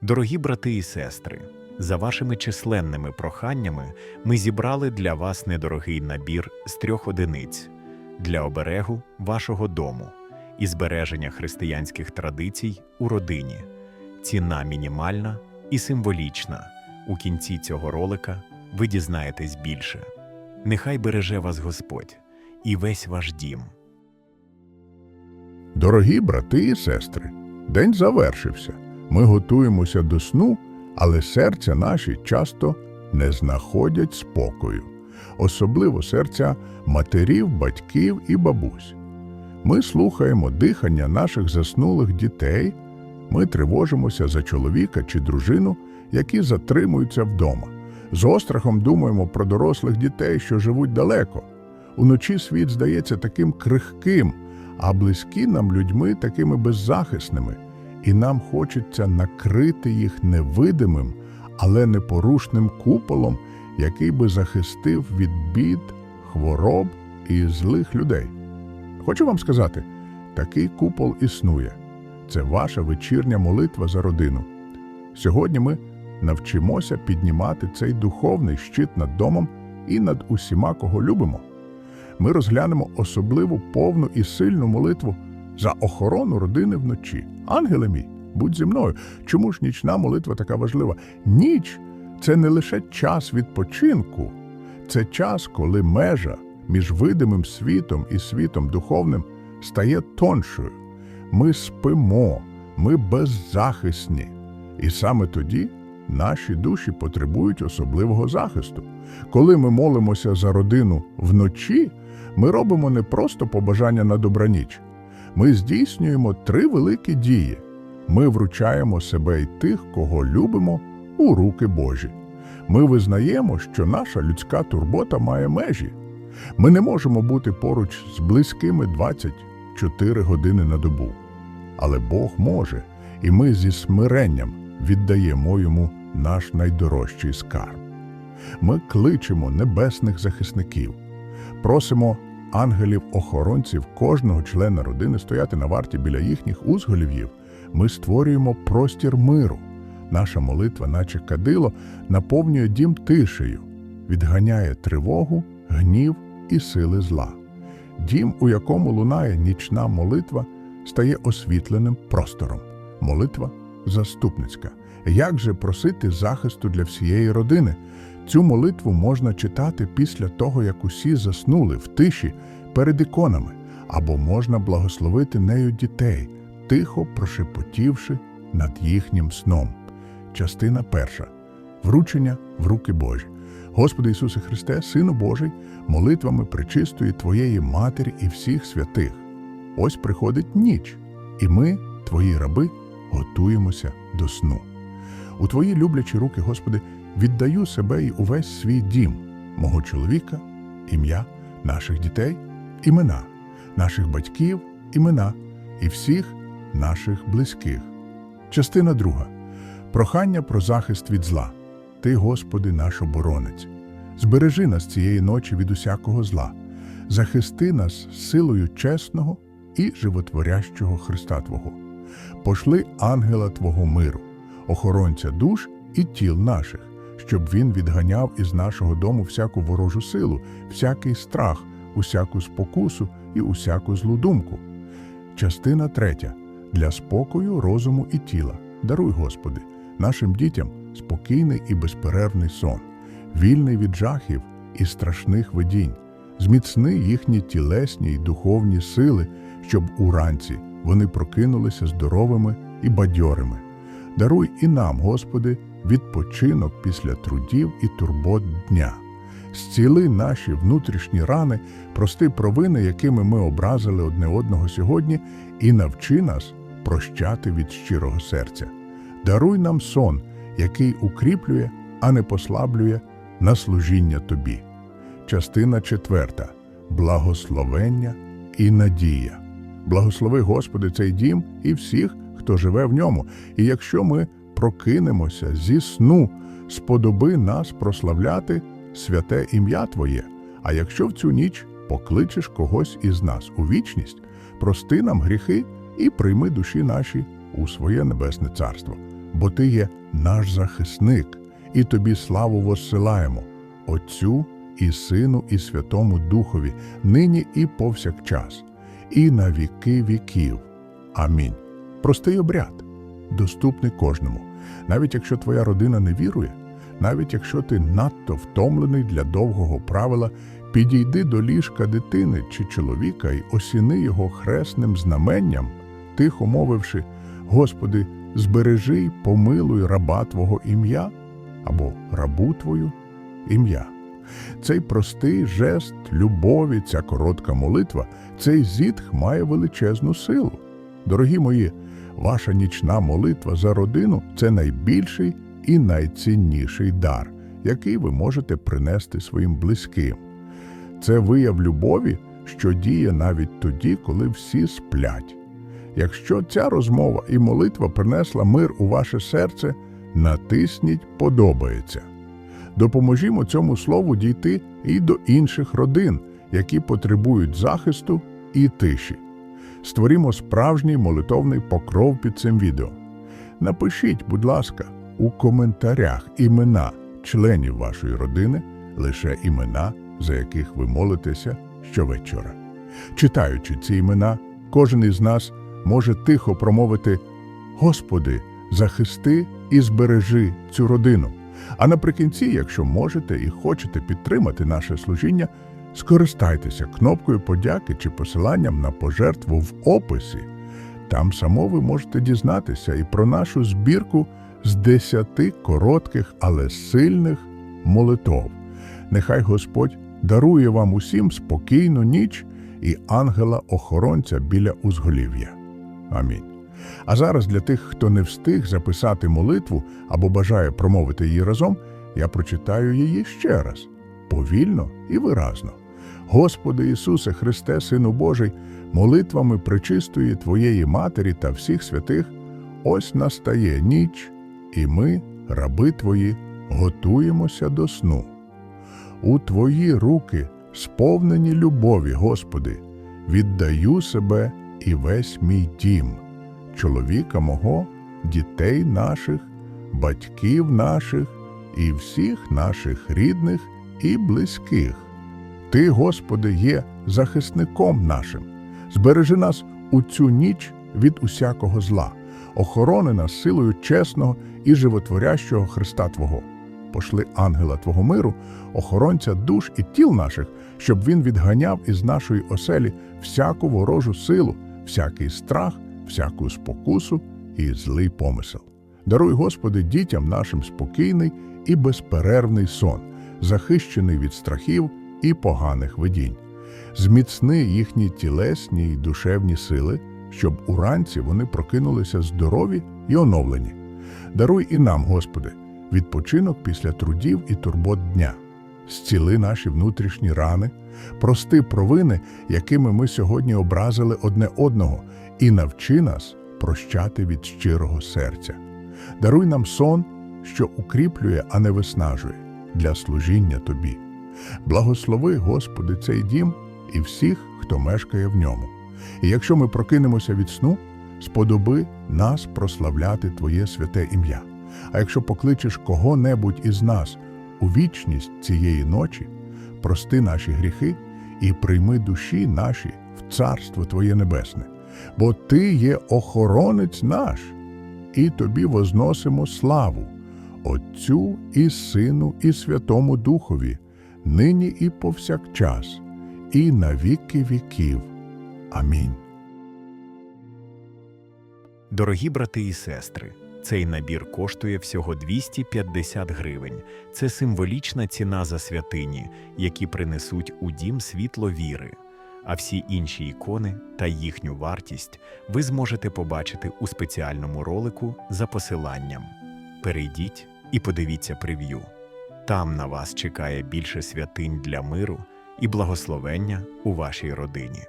Дорогі брати і сестри, за вашими численними проханнями ми зібрали для вас недорогий набір з трьох одиниць для оберегу вашого дому і збереження християнських традицій у родині. Ціна мінімальна і символічна. У кінці цього ролика ви дізнаєтесь більше. Нехай береже вас Господь і весь ваш дім. Дорогі брати і сестри, день завершився. Ми готуємося до сну, але серця наші часто не знаходять спокою, особливо серця матерів, батьків і бабусь. Ми слухаємо дихання наших заснулих дітей, ми тривожимося за чоловіка чи дружину, які затримуються вдома. З острахом думаємо про дорослих дітей, що живуть далеко. Уночі світ здається таким крихким, а близькі нам людьми такими беззахисними, і нам хочеться накрити їх невидимим, але непорушним куполом, який би захистив від бід, хвороб і злих людей. Хочу вам сказати, такий купол існує. Це ваша вечірня молитва за родину. Сьогодні ми навчимося піднімати цей духовний щит над домом і над усіма, кого любимо. Ми розглянемо особливу повну і сильну молитву за охорону родини вночі. Ангеле мій, будь зі мною. Чому ж нічна молитва така важлива? Ніч це не лише час відпочинку, це час, коли межа між видимим світом і світом духовним стає тоншою. Ми спимо, ми беззахисні. І саме тоді наші душі потребують особливого захисту. Коли ми молимося за родину вночі, ми робимо не просто побажання на добраніч. Ми здійснюємо три великі дії. Ми вручаємо себе і тих, кого любимо, у руки Божі. Ми визнаємо, що наша людська турбота має межі. Ми не можемо бути поруч з близькими 24 години на добу. Але Бог може, і ми зі смиренням віддаємо йому наш найдорожчий скарб. Ми кличемо небесних захисників, просимо ангелів-охоронців кожного члена родини стояти на варті біля їхніх узголів'їв. Ми створюємо простір миру. Наша молитва, наче кадило, наповнює дім тишею, відганяє тривогу, гнів і сили зла. Дім, у якому лунає нічна молитва, стає освітленим простором. Молитва заступницька. Як же просити захисту для всієї родини? Цю молитву можна читати після того, як усі заснули в тиші перед іконами, або можна благословити нею дітей, тихо прошепотівши над їхнім сном. Частина перша. Вручення в руки Божі. Господи Ісусе Христе, Сину Божий, молитвами причистої Твоєї Матері і всіх святих. Ось приходить ніч, і ми, Твої раби, готуємося до сну. У Твої люблячі руки, Господи, віддаю себе і увесь свій дім, мого чоловіка, ім'я, наших дітей, імена, наших батьків, імена і всіх наших близьких. Частина друга. Прохання про захист від зла. Ти, Господи, наш оборонець. Збережи нас цієї ночі від усякого зла. Захисти нас силою чесного і животворящого Христа Твого. Пошли ангела Твого миру, охоронця душ і тіл наших, щоб він відганяв із нашого дому всяку ворожу силу, всякий страх, усяку спокусу і усяку злу думку. Частина третя. Для спокою, розуму і тіла. Даруй, Господи, нашим дітям спокійний і безперервний сон, вільний від жахів і страшних видінь, зміцни їхні тілесні й духовні сили, щоб уранці вони прокинулися здоровими і бадьорими. Даруй і нам, Господи, відпочинок після трудів і турбот дня. Зціли наші внутрішні рани, прости провини, якими ми образили одне одного сьогодні, і навчи нас прощати від щирого серця. Даруй нам сон, який укріплює, а не послаблює на служіння Тобі. Частина четверта. Благословення і надія. Благослови, Господи, цей дім і всіх, хто живе в ньому. І якщо ми прокинемося зі сну, сподоби нас прославляти святе ім'я Твоє. А якщо в цю ніч покличеш когось із нас у вічність, прости нам гріхи і прийми душі наші у своє небесне царство. бо Ти є наш захисник, і Тобі славу воссилаємо, Отцю і Сину, і Святому Духові, нині і повсякчас, і на віки віків. Амінь. Простий обряд, доступний кожному. Навіть якщо твоя родина не вірує, навіть якщо ти надто втомлений для довгого правила, підійди до ліжка дитини чи чоловіка і осіни його хресним знаменням, тихо мовивши, Господи, збережи й помилуй раба Твого ім'я або рабу Твою ім'я. Цей простий жест любові, ця коротка молитва, цей зітх має величезну силу. Дорогі мої, ваша нічна молитва за родину це найбільший і найцінніший дар, який ви можете принести своїм близьким. Це вияв любові, що діє навіть тоді, коли всі сплять. Якщо ця розмова і молитва принесла мир у ваше серце, натисніть подобається. Допоможімо цьому слову дійти і до інших родин, які потребують захисту і тиші. Створімо справжній молитовний покров під цим відео. Напишіть, будь ласка, у коментарях імена членів вашої родини, лише імена, за яких ви молитеся щовечора. Читаючи ці імена, кожен із нас може тихо промовити Господи, захисти і збережи цю родину. А наприкінці, якщо можете і хочете підтримати наше служіння, скористайтеся кнопкою подяки чи посиланням на пожертву в описі. Там само ви можете дізнатися і про нашу збірку з десяти коротких, але сильних молитов. Нехай Господь дарує вам усім спокійну ніч і ангела-охоронця біля узголів'я. Амінь. А зараз для тих, хто не встиг записати молитву або бажає промовити її разом, я прочитаю її ще раз, повільно і виразно. Господи Ісусе Христе, Сину Божий, молитвами пречистої Твоєї Матері та всіх святих, ось настає ніч, і ми, раби Твої, готуємося до сну. У Твої руки, сповнені любові, Господи, віддаю себе і весь мій дім, чоловіка мого, дітей наших, батьків наших і всіх наших рідних і близьких. Ти, Господи, є захисником нашим. Збережи нас у цю ніч від усякого зла, охорони нас силою чесного і животворящого Христа Твого. Пошли ангела Твого миру, охоронця душ і тіл наших, щоб він відганяв із нашої оселі всяку ворожу силу, всякий страх, всяку спокусу і злий помисел. Даруй, Господи, дітям нашим спокійний і безперервний сон, захищений від страхів і поганих видінь. Зміцни їхні тілесні й душевні сили, щоб уранці вони прокинулися здорові й оновлені. Даруй і нам, Господи, відпочинок після трудів і турбот дня. Зціли наші внутрішні рани, прости провини, якими ми сьогодні образили одне одного, і навчи нас прощати від щирого серця. Даруй нам сон, що укріплює, а не виснажує, для служіння Тобі. Благослови, Господи, цей дім і всіх, хто мешкає в ньому. І якщо ми прокинемося від сну, сподоби нас прославляти Твоє святе ім'я. А якщо покличеш кого-небудь із нас у вічність цієї ночі, прости наші гріхи і прийми душі наші в Царство Твоє Небесне, бо Ти є охоронець наш, і Тобі возносимо славу, Отцю і Сину, і Святому Духові, нині і повсякчас, і на віки віків. Амінь. Дорогі брати і сестри, цей набір коштує всього 250 гривень. Це символічна ціна за святині, які принесуть у дім світло віри. А всі інші ікони та їхню вартість ви зможете побачити у спеціальному ролику за посиланням. Перейдіть і подивіться прев'ю. Там на вас чекає більше святинь для миру і благословення у вашій родині.